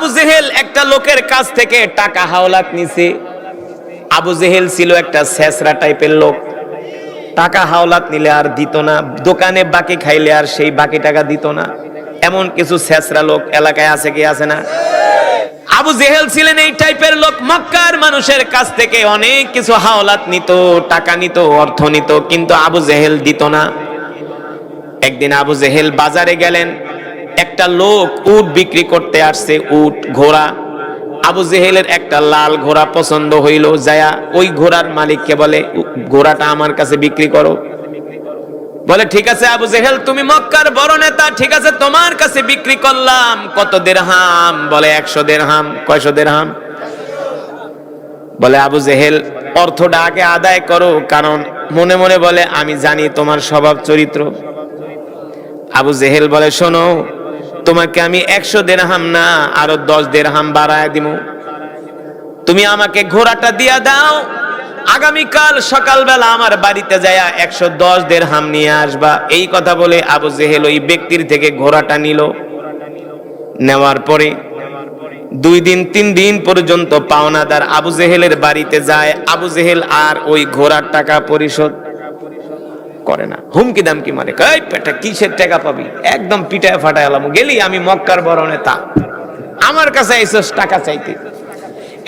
আবু জেহেল একটা লোকের কাছ থেকে টাকা হাওলাত নিছে। আবু জেহেল ছিল একটা শেষরা টাইপের লোক। টাকা হাওলাত নিলে আর দিত না, দোকানে বাকি খাইলে আর সেই বাকি টাকা দিত না। এমন কিছু শেষরা লোক এলাকায় আছে কি আছে না? আবু জেহেল ছিলেন এই টাইপের লোক, মক্কার মানুষের কাছ থেকে অনেক কিছু হাওলাত নিত, টাকা নিত, অর্থ নিত, কিন্তু আবু জেহেল দিত না। একদিন আবু জেহেল বাজারে গেলেন একটা লোক উট বিক্রি করতে আসছে, উট, ঘোড়া। আবু জেহেলের একটা লাল ঘোড়া পছন্দ হইল, যায়া ওই ঘোড়ার মালিককে বলে "উ- ঘোড়াটা আমার কাছে বিক্রি করো। বলে, ঠিক আছে আবু জেহেল, তুমি মক্কার বড় নেতা, ঠিক আছে, তোমার কাছে বিক্রি করলাম। কত দেড়হাম? বলে, একশো দেড়হাম, কয়শো দেড়হাম? বলে, আবু জেহেল, অর্থটা আগে আদায় করো, কারণ মনে মনে বলে, আমি জানি তোমার স্বভাব চরিত্র। আবু জেহেল বলে, শোনো তোমাকে আমি একশো দেড়হাম না, আরও দশ দেড়হাম বাড়ায় দিব। তুমি আমাকে ঘোড়াটা দিয়া দাও, আগামীকাল সকালবেলা আমার বাড়িতে যায়া একশো দশ দেড়হাম নিয়ে আসবা। এই কথা বলে আবু জেহেল ওই ব্যক্তির থেকে ঘোড়াটা নিল। নেওয়ার পরে দুই দিন, তিন দিন পর্যন্ত পাওনাদার আবু জেহেলের বাড়িতে যায়। আবু জেহেল আর ওই ঘোড়ার টাকা পরিশোধ করে না। হুমকি দামকি মারে কই পেটা কিসের টাকা পাবি? একদম পিটায় ফাটায় এলাম, গেলি আমি মক্কার বড় নেতা আমার কাছে এসেছ টাকা চাইতে।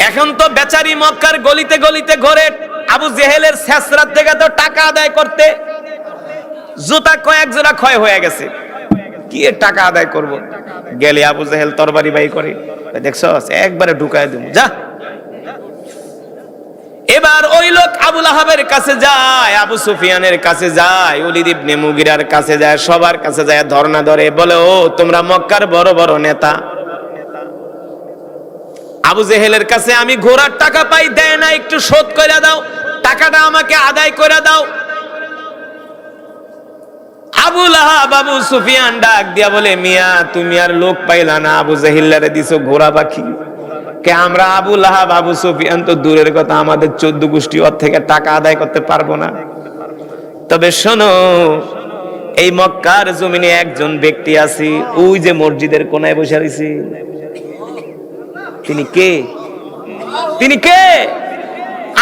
এখন তো বেচারি মক্কার গলিতে গলিতে ঘরে, আবু জেহেলের শেষরাত থেকে তো টাকা আদায় করতে। জুতা কয়েক জোড়া ক্ষয় হয়ে গেছে। কি টাকা আদায় করব? গেলে আবু জেহেল তরবারি বাই করে। দেখছ একবারে ঢুকায় দিব যা। এবার ওই লোক আবুল আহাবের কাছে যায়, আবু সুফিয়ানের কাছে যায় অলিদ ইবনে মুগিরার কাছে যায়, সবার কাছে যায়, ধর্ণা ধরে বলে, ও, তোমরা মক্কার বড় বড় নেতা। আবু জেহেলের কাছে, আমি ঘোড়ার টাকা পাই, দেয় না, একটু শোধ করে দাও, টাকাটা আমাকে আদায় করে দাও। আবুল আহাব, আবু সুফিয়ান ডাক দিয়া বলে, মিয়া, তুমি আর লোক পাইলা না, আবু জেহিল্লারে দিছো ঘোড়া পাখি। কে আমরা আবু লাহাব, আবু সুফিয়ান তো দূরের কথা, আমাদের চোদ্দ গোষ্ঠী ওর থেকে টাকা আদায় করতে পারব না। তবে শোনো, এই মক্কার জমিনে একজন ব্যক্তি আছে, ওই যে মসজিদের কোনায় বসে রয়েছে। তিনি কে? তিনি কে?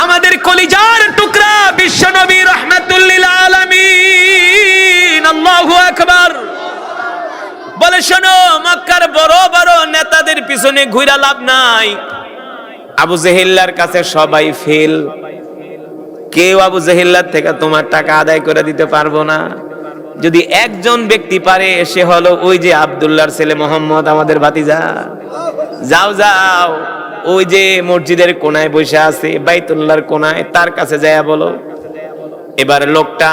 আমাদের কলিজার টুকরা বিশ্ব নবী রহমাতুল্লিল আলামিন, আল্লাহু আকবার। শোনো, মক্কার বড় বড় নেতাদের পিছনে ঘুরা লাভ নাই। আবু জেহিল্লার কাছে সবাই ফেল। কেউ আবু জেহিল্লার থেকে তোমার টাকা আদায় করে দিতে পারব না। যদি একজন ব্যক্তি পারে, সে হলো ওই যে আব্দুল্লাহর ছেলে মোহাম্মদ, আমাদের ভাতিজা। যাও যাও, ওই যে মসজিদের কোনায় বসে আছে, বাইতুল্লাহর কোনায়, তার কাছে যায়া বলো। এবার লোকটা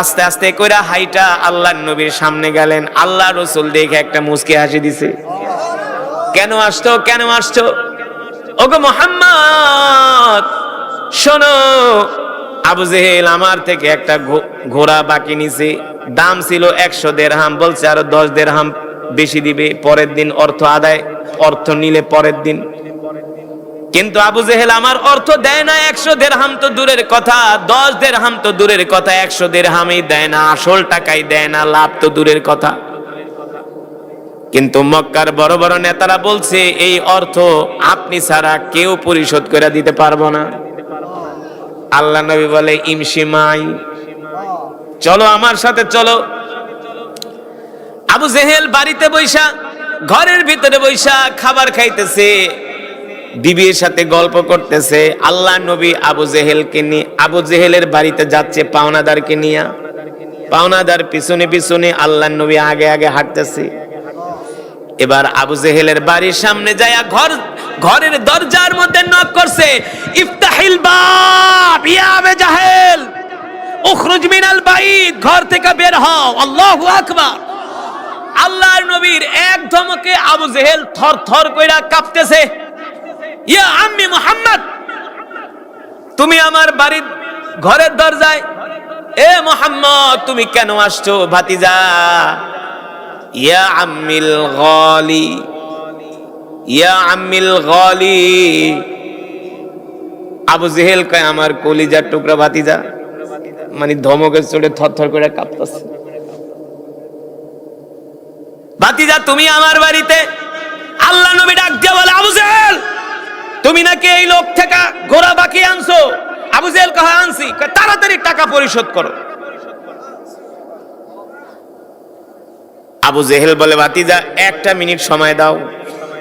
আস্তে আস্তে কইরা হাইটা আল্লাহর নবীর সামনে গেলেন। আল্লাহ রসুল দেখে একটা মুসকে হাসি দিছে। কেন আসছো? কেন আসছো? ওগো মোহাম্মদ, শোনো, আবু জেহেল আমার থেকে একটা ঘোড়া বাকি নিছে। দাম ছিল একশো দেড়হাম, বলছে আরও দশ দেড়হাম বেশি দিবে, পরের দিন অর্থ আদায়, অর্থ নিলে পরের দিন। কিন্তু আবু জেহেল আমার অর্থ দেয় না, একশো দেড়হাম তো দূরের কথা, দশ দেড়হাম তো দূরের কথা, একশো দেড়হামই দেয় না আসল টাকাই দেয় না, লাভ তো দূরের কথা। কিন্তু মক্কার বড় বড় নেতারা বলছে, এই অর্থ আপনি ছাড়া কেউ পরিশোধ করে দিতে পারব না। আল্লাহ নবী বলে ইমসিমাই চলো আমার সাথে চলো। আবু জেহেল বাড়িতে বৈশা, ঘরের ভিতরে বৈশা খাবার খাইতেছে। বিবির সাথে গল্প করতেছে, আল্লাহ নবী আবু জেহেলকে নিয়ে, আবু জেহেলের বাড়িতে যাচ্ছে পাওনাদারকে নিয়ে। পাওনাদার পিছনে পিছনে আল্লাহ নবী আগে আগে হাঁটতেছে। এবার আবু জেহেলের বাড়ির সামনে যায় ঘর, ঘরের দরজার মধ্যে নক করছে, ইফতাহিল বাব, ইয়া আবে জাহেল, উখরুজ মিনাল বাইত, ঘর থেকে বের হও, আল্লাহু আকবার। আল্লাহর নবীর এক ধমকে আবু জেহেল থর থর কইরা কাঁপতেছে। ইয়া আম্মি মুহাম্মদ, তুমি আমার বাড়ির ঘরের দরজায়, এ মোহাম্মদ, তুমি কেন আসছো ভাতিজা? ইয়া আম্মিল গালি, ইয়া আম্মিল গালি। আবু জেহেল কয়, আমার কলিজার টুকরা ভাতিজা মানে ধমকের চড়ে থরথর করে কাঁপতেছে। ভাতিজা, তুমি আমার বাড়িতে আল্লাহ নবী ডাক দিয়ে তুমি নাকি এই লোক থেকে ঘোড়া বাকি আনছো? আবু জেহেল কহা, আনছি। তাড়াতাড়ি টাকা পরিশোধ করো। আবু জেহেল বলে বাতিজা একটা মিনিট সময় দাও।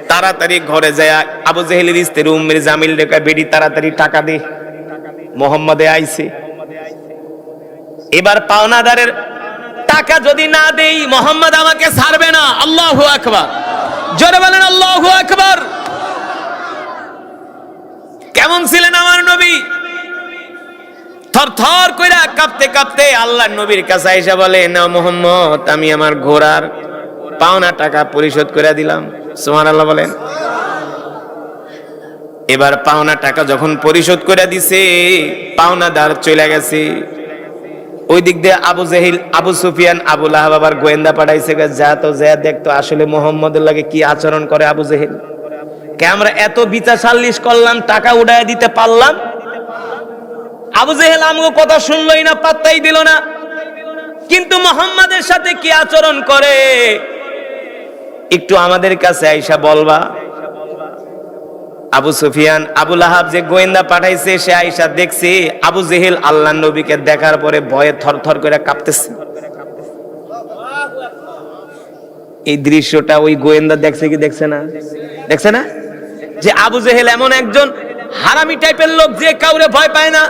তাড়াতাড়ি ঘরে যায় আবু জেহেলের স্ত্রী উম্মের জামিল রেখা বেডি, তাড়াতাড়ি টাকা দে। মোহাম্মদে আইছে। এবার পাওনাদারের টাকা যদি না দেই, মোহাম্মদ আমাকে ছাড়বে না। আল্লাহু আকবার। জোরে বলেন, আল্লাহু আকবার। কেমন ছিলেন আমার নবী? থর থর কইরা কাঁপতে কাঁপতে আল্লাহর নবীর কাছে আইসা বলে, না মোহাম্মদ, আমি আমার ঘোড়ার পাওনা টাকা পরিশোধ করে দিলাম। সুমান আল্লাহ বলেন। এবার পাওনা টাকা যখন পরিশোধ করে দিছে, পাওনাদার চলে গেছে। ওই দিক দিয়ে আবু জাহিল, আবু সুফিয়ান, আবু লাহাব আবার গোয়েন্দা পাঠাইছে, যা তো যা দেখতো আসলে মোহাম্মদের লাগে কি আচরণ করে আবু জাহিল? কে, আমরা এত বিচার সাল্লিশ করলাম, টাকা উড়ায় দিতে পারলাম? আবু জেহেল আমগো কথা শুনলই না, পাত্তাই দিল না। কিন্তু মোহাম্মদের সাথে কি আচরণ করে? একটু আমাদের কাছে আইসা বলবা। আবু সুফিয়ান, আবু লাহাব যে গোয়েন্দা পাঠাইছে, সে আইসা দেখছে আবু জেহেল আল্লাহ নবীকে দেখার পরে ভয়ে থরথর করে কাঁপতেছে। এই দৃশ্যটা ওই গোয়েন্দা দেখছে কি দেখছে না? দেখছে না? যে আবু জেহেল এমন একজন হারামি টাইপের লোক যে কাউরে ভয় পায় না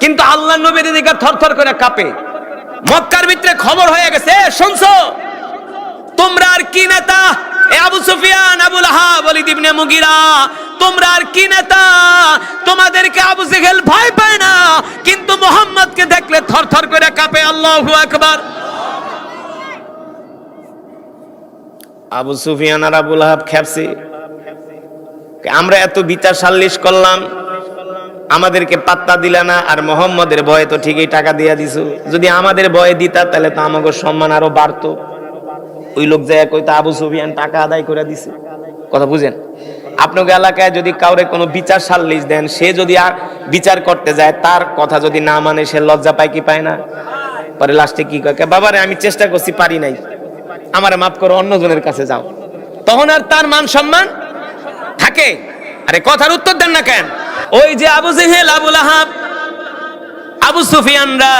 কিন্তু আল্লাহ নবীর দিকে থরথর করে কাঁপে। মক্কার ভিতরে খবর হয়ে গেছে "এ, শুনছো? তোমরা আর কি নেতা? আবু সুফিয়ান আবুল ওয়ালিদ ইবনে মুগিরা তোমরা আর কি নেতা? তোমাদেরকে আবু জেহেল ভয় পায় না কিন্তু মোহাম্মদকে দেখলে থরথর করে কাঁপে আল্লাহু আকবার। আবু সুফিয়ান আর আবুল আহাব খেপছে আমরা এত বিচার সাল্লিশ করলাম, আমাদেরকে পাত্তা দিলা না, আর মোহাম্মদের ভয়ে তো ঠিকই টাকা দিয়া দিছো। যদি আমাদের ভয়ে দিতা, তাহলে তো আমাকে সম্মান আরও বাড়তো। ওই লোক যায় কইতো, আবু সুফিয়ান টাকা আদায় করে দিছে। কথা বুঝেন? আপনাকে এলাকায় যদি কাউরে কোনো বিচার সাল্লিশ দেন, সে যদি আর বিচার করতে যায়, তার কথা যদি না মানে সে লজ্জা পায় কি পায় না? পরে লাস্টে কি কয় বাবারে, আমি চেষ্টা করছি, পারি নাই। আমারে মাফ করো, অন্যজনের কাছে যাও। তখন আর তার মান সম্মান থাকে? আরে কথার উত্তর দেন না কেন? ওই যে আবু জেহেল আবুল আহাব আবু সুফিয়ানরা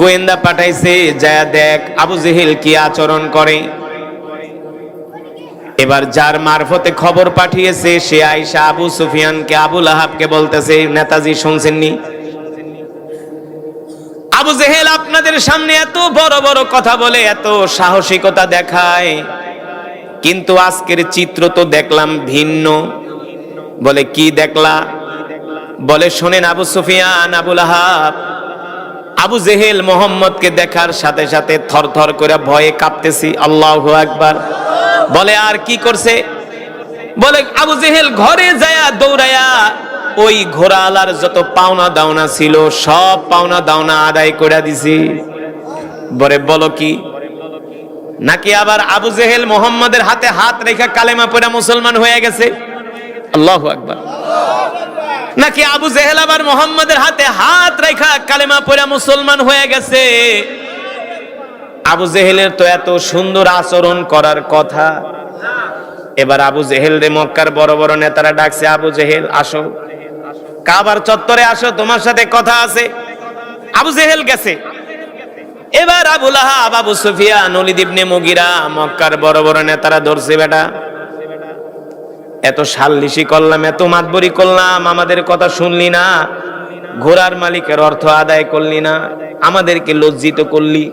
গোয়েন্দা পাঠাইছে যা দেখ আবু জেহেল কি আচরণ করে। এবার যার মারফতে খবর পাঠিয়েছে, সে আইসা আবু সুফিয়ানকে আবুল আহাবকে বলতেছে, নেতাজি শুনছেননি? আবু জেহেল আপনাদের সামনে এত বড় বড় কথা বলে, এত সাহসিকতা দেখায়। কিন্তু আজকের চিত্র তো দেখলাম ভিন্ন। বলে, কি দেখলা? বলে, শোনেন আবু সুফিয়ান, আবুল আহাব। আবু জেহেল মোহাম্মদকে দেখার সাথে সাথে থর থর করে ভয়ে কাঁপতেছি। আল্লাহু আকবার। বলে, আর কি করছে? বলে, আবু জেহেল ঘরে যায়া দৌড়ায়া ওই ঘোড়ালার যত পাওনা দাওনা ছিল সব পাওনা দাওনা আদায় করে দিছি। বলে, বলো কি? নাকি আবার আবু জেহেল মোহাম্মদের হাতে হাত রেখা কালেমা পড়া মুসলমান হয়ে গেছে? আল্লাহু আকবার। নাকি আবু জেহেল আবার মোহাম্মদের হাতে হাত রেখা কালেমা পড়া মুসলমান হয়ে গেছে? আবু জেহেলের তো এত সুন্দর আচরণ করার কথা। এবার আবু জেহেল রে মক্কার বড় বড় নেতারা ডাকছে, আবু জেহেল, আসো। কাবার চত্বরে আসো, তোমার সাথে কথা আছে। আবু জেহেল গেছে। এবার আবু লাহাব, আবু সুফিয়ান ওলিদ ইবনে মুগিরা, মক্কার বড় বড় নেতারা ধরছে বেটা। এত সাল্লিশি করলাম, এত মাতবরি করলাম, আমাদের কথা শুনলি না, ঘোড়ার মালিকের অর্থ আদায় করলি না, আমাদেরকে লজ্জিত করলি।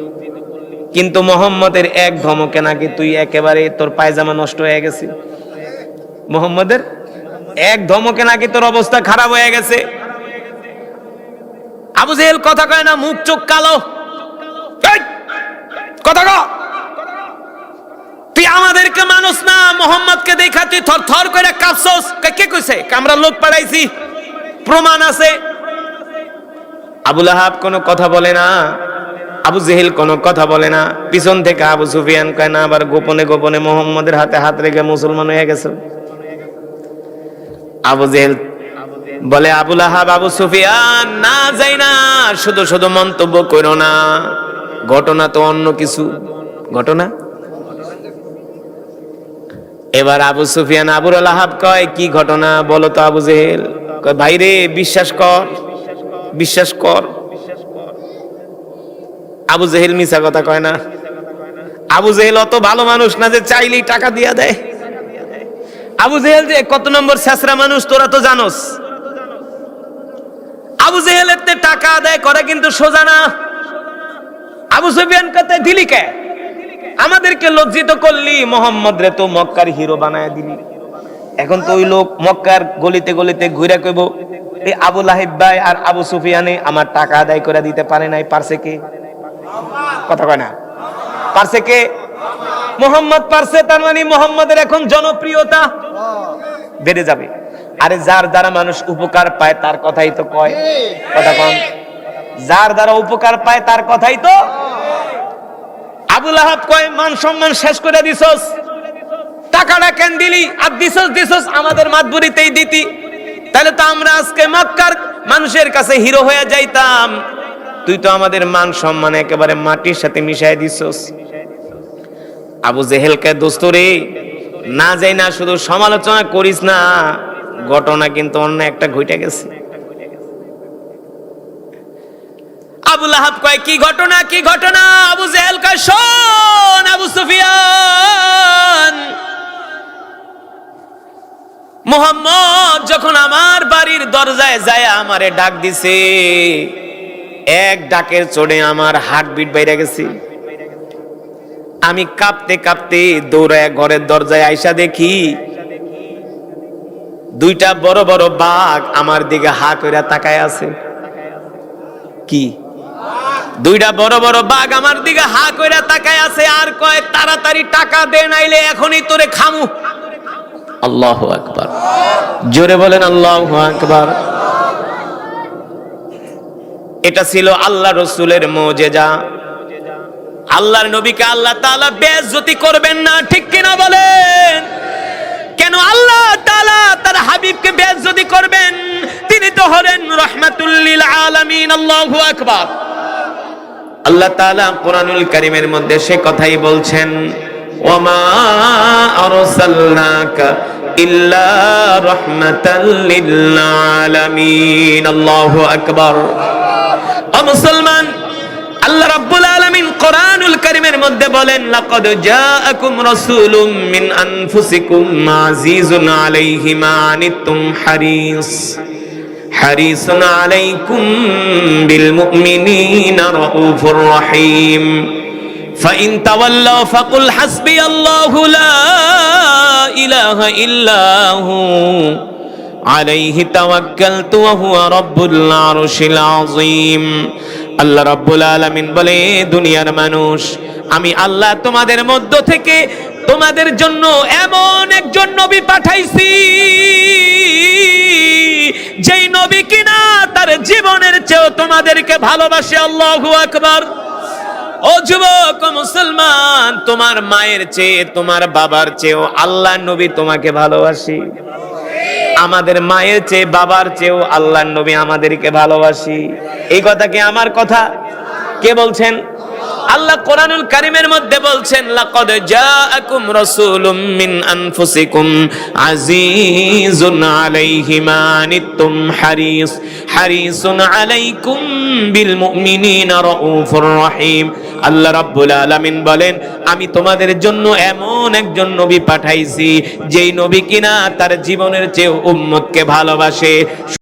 কিন্তু মোহাম্মদের এক ধমকে নাকি তুই একেবারে তোর পায়জামা নষ্ট হয়ে গেছে। মোহাম্মদের এক ধমকে নাকি তোর অবস্থা খারাপ হয়ে গেছে। আবু জেহেল কথা কয় না, মুখ চোখ কালো। কথা তুই আমাদেরকে মানুষ না, মোহাম্মদকে দেখা, তুই থর থর করে কাঁপছস। কে কইছে? আমরা লোক পাঠাইছি প্রমাণ আছে। আবুল আহাব কোনো কথা বলে না। আবু জেহেল কোনো কথা বলে না। পিছন থেকে আবু সুফিয়ান কয়, না, আবার গোপনে গোপনে মোহাম্মদের হাতে হাত রেখে মুসলমান হয়ে গেছে। আবু জেহেল বলে, আবুল আহাব, আবু সুফিয়ান, না যাই না, শুধু শুধু মন্তব্য করো না। ঘটনা তো অন্য কিছু। ঘটনা? এবার আবু সুফিয়ান আবুর আহাব কয়, কি ঘটনা বলো তো আবু জেহেল? ভাই রে, বিশ্বাস কর বিশ্বাস কর। আবু জেহেল মিছা কথা কয় না। আবু জেহেল অত ভালো মানুষ না যে চাইলেই টাকা দিয়া দেয়। আবু জেহেল যে কত নম্বর শেষরা মানুষ, তোরা তো জানোস। আবু জেহেলের টাকা আদায় করা কিন্তু সোজা না। আবু সুফিয়ান কতে দিলি কে? আমাদেরকে লজ্জিত করলি, মোহাম্মদ রে, তো মক্কার হিরো বানায় দিলি। এখন তো ওই লোক মক্কার গলিতে গলিতে ঘুরে কইব, এই আবু লাহিব ভাই আর আবু সুফিয়ানে আমার টাকা আদায় করে দিতে পারে নাই, পারছে কে? কথা কয় না। পারছে কে? মোহাম্মদ পারছে, তার মানে মোহাম্মদের এখন জনপ্রিয়তা বেড়ে যাবে। আরে যার দ্বারা মানুষ উপকার পায়, তার কথাই তো কয়। কথা কম যার দ্বারা উপকার পায় তার কথাই তো। আবুল আহাব কয়, মান সম্মান শেষ করে দিছস। টাকাটা কেন দিলি? আর দিছস দিছস, আমাদের মাতবুরিতেই দিতি। তাহলে তো আমরা আজকে মক্কার মানুষের কাছে হিরো হয়ে যাইতাম। তুই তো আমাদের মান সম্মান একেবারে মাটির সাথে মিশাই দিছস। আবু জেহেলকে দোস্ত রে, না যাই না, শুধু সমালোচনা করিস না। ঘটনা কিন্তু অন্য একটা ঘটে গেছে। আবুল আহাব কয়, কি ঘটনা কি ঘটনা? আবু জেহেল কয়, শোন আবু সুফিয়ান, মোহাম্মদ যখন আমার বাড়ির দরজায় যায়, আমারে ডাক দিছে। এক ডাকের চড়ে আমার বাইরে গেছে। আমি কাঁপতে কাঁপতে দৌড়ায় ঘরের দরজায় আইসা দেখি, দুইটা বড় বড় বাঘ আমার দিকে হা কইরা তাকায় আছে। কি? দুইটা বড় বড় বাঘ আমার দিকে হা কইরা তাকায় আছে, আর কয়, তাড়াতাড়ি টাকা দে, নাইলে এখনই তোরে খামু। আল্লাহ আকবার। জোরে বলেন, আল্লাহ আকবার। এটা ছিল আল্লাহ রসুলের মোজেজা। আল্লাহর নবীকে আল্লাহ তাআলা বেইজ্জতি করবেন না, ঠিক কিনা বলেন? কেন আল্লাহ তাআলা তার হাবিবকে বেইজ্জতি করবেন? তিনি তো হলেন রাহমাতুল লিল আলামিন, আল্লাহু আকবার। আল্লাহ তাআলা কোরআনুল কারীমের মধ্যে সে কথাই বলছেন ওমা আরসালনাকা ইল্লা রাহমাতাল লিল আলামিন আল্লাহু আকবার। ও মুসলমান, আল্লাহ রাব্বুল আলামিন কোরআনুল কারীমের মধ্যে বলেন, লাকাদ জাআকুম রাসূলুম মিন আনফুসিকুম আনিতুম হারিস। হারিসুন আলাইকুম বিল মুমিনিনা রাউফুর রহিম فإن تولوا فقل حسبي الله لا إله إلا هو عليه توكلت وهو رب العرش العظيم আল্লাহ রাব্বুল আলামিন বলে দুনিয়ার মানুষ আমি আল্লাহ তোমাদের মধ্য থেকে তোমাদের জন্য এমন একজন নবী পাঠাইছি যেই নবী কিনা তার জীবনের চেয়েও তোমাদেরকে ভালোবাসে আল্লাহু আকবার। ও যুবক মুসলমান, তোমার মায়ের চেয়ে, তোমার বাবার চেয়েও আল্লাহ নবী তোমাকে ভালোবাসি। আমাদের মায়ের চেয়ে, বাবার চেয়েও আল্লাহ নবী আমাদেরকে ভালোবাসি। এই কথা কি আমার কথা? কে বলছেন? আল্লাহ কোরআনুল কারিমের মধ্যে বলছেন, লাকাদ জাআকুম রাসূলুম মিন আনফুসিকুম আজিজুন আলাইহি মা আনিতুম হারিস, হারিসুন আলাইকুম বিল মুমিনিনা রাউফুর রহিম। আল্লাহ রাব্বুল আলামিন বলেন, আমি তোমাদের জন্য এমন একজন নবী পাঠাইছি, যেই নবী কিনা তার জীবনের চেয়ে উম্মতকে ভালোবাসে।